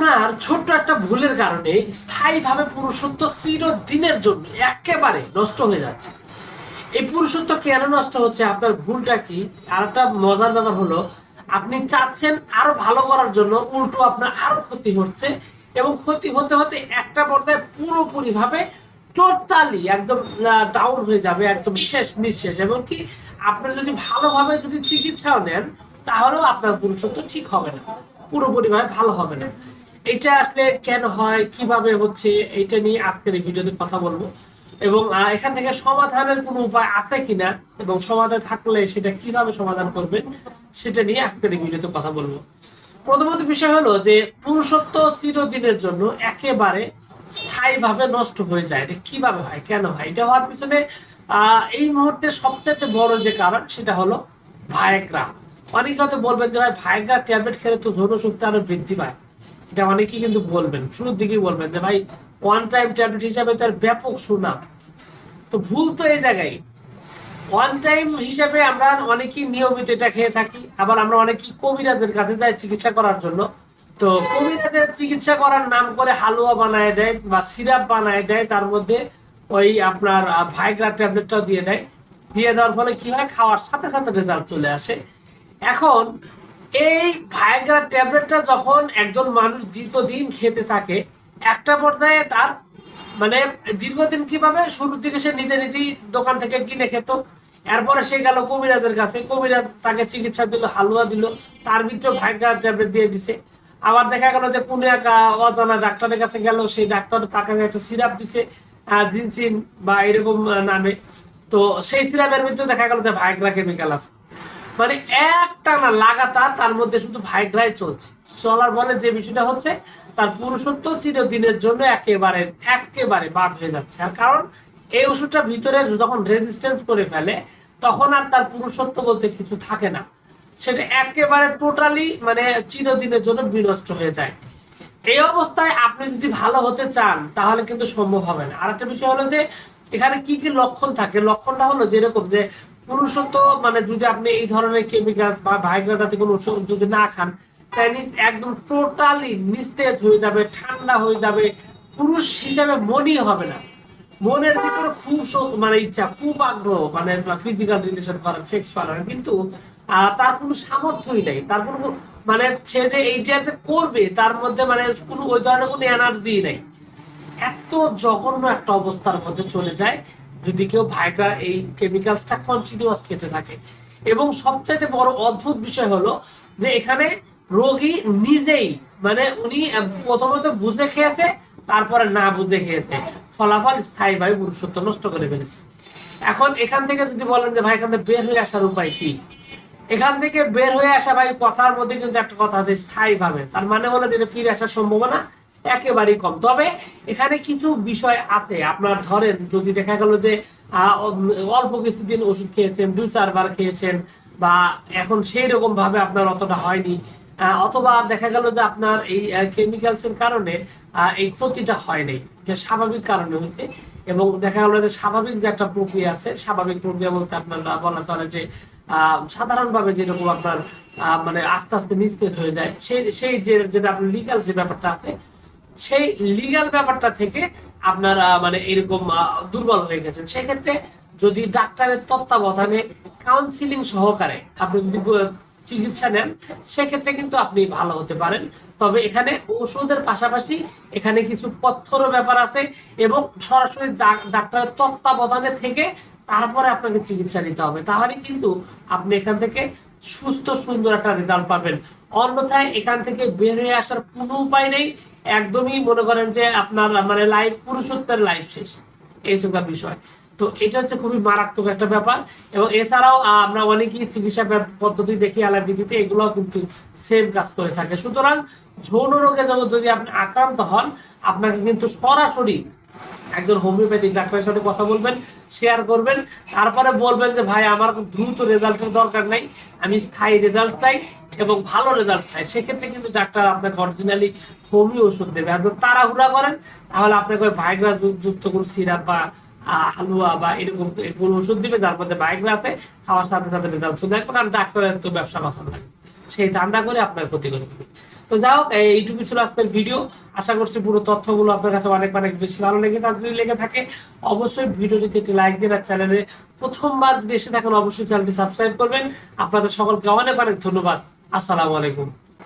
আপনার ছোট্ট একটা ভুলের কারণে স্থায়ীভাবে পুরুষত্ব চিরদিনের জন্য একেবারে নষ্ট হয়ে যাচ্ছে। এই পুরুষত্ব কেন নষ্ট হচ্ছে? আপনার ভুলটা কি? আর একটা মজার ব্যাপার হলো, আপনি চাচ্ছেন আরও ভালো করার জন্য উল্টো আপনার আরও ক্ষতি হচ্ছে এবং ক্ষতি হতে হতে একটা পর্যায়ে পুরোপুরি ভাবে টোটালি একদম ডাউন হয়ে যাবে, একদম শেষ, নিঃশেষ। কি আপনি যদি ভালোভাবে যদি চিকিৎসাও নেন, তাহলেও আপনার পুরুষত্ব ঠিক হবে না পুরোপুরি ভাবে ভালো হবে না। এটা আসলে কেন হয়, কীভাবে হচ্ছে, এটা নিয়ে আজকের এই ভিডিওতে কথা বলব। এবং এখান থেকে সমাধানের কোনো উপায় আছে কিনা এবং সমাধান থাকলে সেটা কীভাবে সমাধান করবেন, সেটা নিয়ে আজকের এই ভিডিওতে কথা বলব। প্রথমত বিষয় হলো যে, পুরুষত্ব চিরদিনের জন্য একেবারে স্থায়ীভাবে নষ্ট হয়ে যায়। এটা কীভাবে হয়, কেন হয়? এটা হওয়ার পিছনে এই মুহূর্তে সবচেয়ে বড় যে কারণ সেটা হলো ভায়াগ্রা অনেকে হয়তো বলবেন যে, ভাই ভায়াগ্রা ট্যাবলেট খেলে তো যৌন শক্তি আরও বৃদ্ধি পায়। এটা অনেকেই কিন্তু বলবেন, শুরুর দিকেই বলবেন যে ভাই ওয়ান টাইম ট্যাবলেট হিসাবে তার ব্যাপক সুনাম। তো ভুল তো এই জায়গায়। ওয়ান টাইম হিসাবে আমরা অনেকেই নিয়মিত এটা খেয়ে থাকি, আবার আমরা অনেকেই কবিরাজের কাছে যাই চিকিৎসা করার জন্য। তো কবিরাজের চিকিৎসা করার নাম করে হালুয়া বানায় দেয় বা সিরাপ বানায় দেয়, তার মধ্যে ওই আপনার ভাইগ্রা ট্যাবলেটটাও দিয়ে দেয়। দিয়ে দেওয়ার ফলে কি হয়? খাওয়ার সাথে সাথে রেজাল্ট চলে আসে। এখন এই ভাইগ্রা ট্যাবলেটটা যখন একজন মানুষ দীর্ঘদিন খেতে থাকে, একটা পর্যায়ে তার মানে দীর্ঘদিন কীভাবে শুরুর দিকে সে নিজে নিজেই দোকান থেকে কিনে খেত, এরপরে সে গেল কবিরাজের কাছে, কবিরাজ তাকে চিকিৎসা দিল, হালুয়া দিল, তার ভিতরে ভাইগ্রা ট্যাবলেট দিয়ে দিছে। আবার দেখা গেল যে পুনে এক অজানা ডাক্তারের কাছে গেল, সেই ডাক্তার তাকে একটা সিরাপ দিছে জিনসিন বা এরকম নামে। তো সেই সিরাপের ভিতরে দেখা গেল যে ভাইগ্রা কেমিক্যাল আছে। মানে একটা না, লাগাতার তার মধ্যে শুধু ভাইগ্রাই চলছে। চলার বলে যে বিষয়টা হচ্ছে, তার পুরুষত্ব চিরদিনের জন্য একেবারে একেবারে বাদ হয়ে যাচ্ছে। আর কারণ, এই ওষুধটা ভিতরে যখন রেজিস্ট্যান্স করে ফেলে, তখন আর তার পুরুষত্ব বলতে কিছু থাকে না। সেটা একেবারে টোটালি মানে চিরদিনের জন্য বিনষ্ট হয়ে যায়। এই অবস্থায় আপনি যদি ভালো হতে চান, তাহলে কিন্তু সম্ভব হবে না। আর একটা বিষয় হলো যে, এখানে কি কি লক্ষণ থাকে? লক্ষণটা হলো যেরকম যে পুরুষত্ব মানে যদি আপনি এই ধরনের কেমিক্যাল বা ভাইগ্রা জাতীয় কোনো ওষুধ যদি না খান তাহলে একদম টোটালি নিস্তেজ হয়ে যাবে, ঠান্ডা হয়ে যাবে। পুরুষ হিসেবে মনই হবে না। মনের ভিতরে খুব মানে ইচ্ছা, খুব আগ্রহ মানে ফিজিক্যাল রিলেশন করার সেক্স করার। কিন্তু তার কোনো সামর্থ্যই নেই। তার কোনো মানে সে যে এইটা যে করবে, তার মধ্যে মানে কোনো ওই ধরনের কোনো এনার্জি নেই। এত জঘন্য একটা অবস্থার মধ্যে চলে যায়। যদি কেউ ভাইগ্রা এই কেমিক্যালসটা কন্টিনিউয়াস খেতে থাকে। এবং সবচাইতে বড় অদ্ভুত বিষয় হলো যে এখানে রোগী নিজেই মানে উনি প্রথমত বুঝে খেয়েছে, তারপরে না বুঝে খেয়েছে। ফলাফল স্থায়ীভাবে পুরুষত্ব নষ্ট করে ফেলেছে। এখন এখান থেকে যদি বলেন যে, ভাই, এখান থেকে বের হয়ে আসার উপায় কি? এখান থেকে বের হয়ে আসা ভাই, কথার মধ্যে কিন্তু একটা কথা আছে, স্থায়ী ভাবে। তার মানে হলো যে ফিরে আসার সম্ভাবনা একেবারেই কম। তবে এখানে কিছু বিষয় আছে। আপনার ধরেন, যদি দেখা গেল যে অল্প কিছুদিন ওষুধ খেয়েছেন দুই চারবার খেয়েছেন বা এখন সেই রকম ভাবে আপনার অতটা হয়নি অথবা দেখা গেল যে আপনার এই কেমিক্যালস এর কারণে এই ক্ষতিটা হয় নাই যে স্বাভাবিক কারণে হয়েছে এবং দেখা গেল যে স্বাভাবিক যে একটা প্রক্রিয়া আছে, স্বাভাবিক প্রক্রিয়া বলতে আপনার বলা চলে যে সাধারণভাবে যেরকম আপনার মানে আস্তে আস্তে নিস্তেজ হয়ে যায় সেই সেই যে, যেটা আপনার লিগাল যে ব্যাপারটা আছে সেই লিগাল ব্যাপারটা থেকে আপনার মানে এরকম দুর্বল হয়ে গেছেন। সেক্ষেত্রে যদি ডাক্তারের তত্ত্বাবধানে কাউন্সিলিং সহকারে আপনি যদি চিকিৎসা নেন, সেক্ষেত্রে কিন্তু আপনি ভালো হতে পারেন। তবে এখানে ওষুধের পাশাপাশি এখানে কিছু পথ্যরও ব্যাপার আছে এবং সরাসরি ডাক- ডাক্তারের তত্ত্বাবধানে থেকে তারপরে আপনাকে চিকিৎসা নিতে হবে। তাহলে কিন্তু আপনি এখান থেকে সুস্থ সুন্দর একটা রেজাল্ট পাবেন। অন্যথায় এখান থেকে বের হয়ে আসার কোনো উপায় নেই। একদমই মনে করেন যে আপনার মানে লাইফ পুরুষত্বের লাইফ শেষ। এইসব বিষয়। তো এটা হচ্ছে খুবই মারাত্মক একটা ব্যাপার। এবং এছাড়াও আমরা অনেকেই চিকিৎসা পদ্ধতি দেখি, অ্যালার্জিতে, এগুলোও কিন্তু সেম কাজ করে থাকে। সুতরাং যৌন রোগে যখন- যদি আপনি আক্রান্ত হন, আপনাকে কিন্তু সরাসরি একজন হোমিওপ্যাথিক ডাক্তারের সাথে কথা বলবেন শেয়ার করবেন, তারপরে বলবেন যে, ভাই, আমার দ্রুত রেজাল্টের দরকার নাই, আমি স্থায়ী রেজাল্ট চাই এবং ভালো রেজাল্ট চাই। সেক্ষেত্রে কিন্তু ডাক্তার আপনাকে অরিজিনালি হোমিও ওষুধ দেবে। আর যদি তাড়াহুড়া করেন, তাহলে আপনাকে ভাইগ্রা যুক্ত কোনো সিরাপ বা হালুয়া বা এরকম কোনো ওষুধ দিবে, যার মধ্যে ভাইগ্রা আছে, খাওয়ার সাথে সাথে রেজাল্ট চলে আসবে। কারণ ডাক্তারের তো ব্যবসা বাঁচানো লাগে। সেই ঠান্ডা করে আপনার ক্ষতি করে তো যাও এইটুকু ছিল আজকের ভিডিও আশা করছি পুরো তথ্যগুলো আপনার কাছে অনেক অনেক বেশি ভালো লেগেছে আর যদি লেগে থাকে। অবশ্যই ভিডিওটিতে একটি লাইক দিন আর চ্যানেলে প্রথমবার যদি এসে থাকেন, অবশ্যই চ্যানেলটি সাবস্ক্রাইব করবেন। আপনাদের সকলকে অনেক অনেক ধন্যবাদ। আসসালামু আলাইকুম।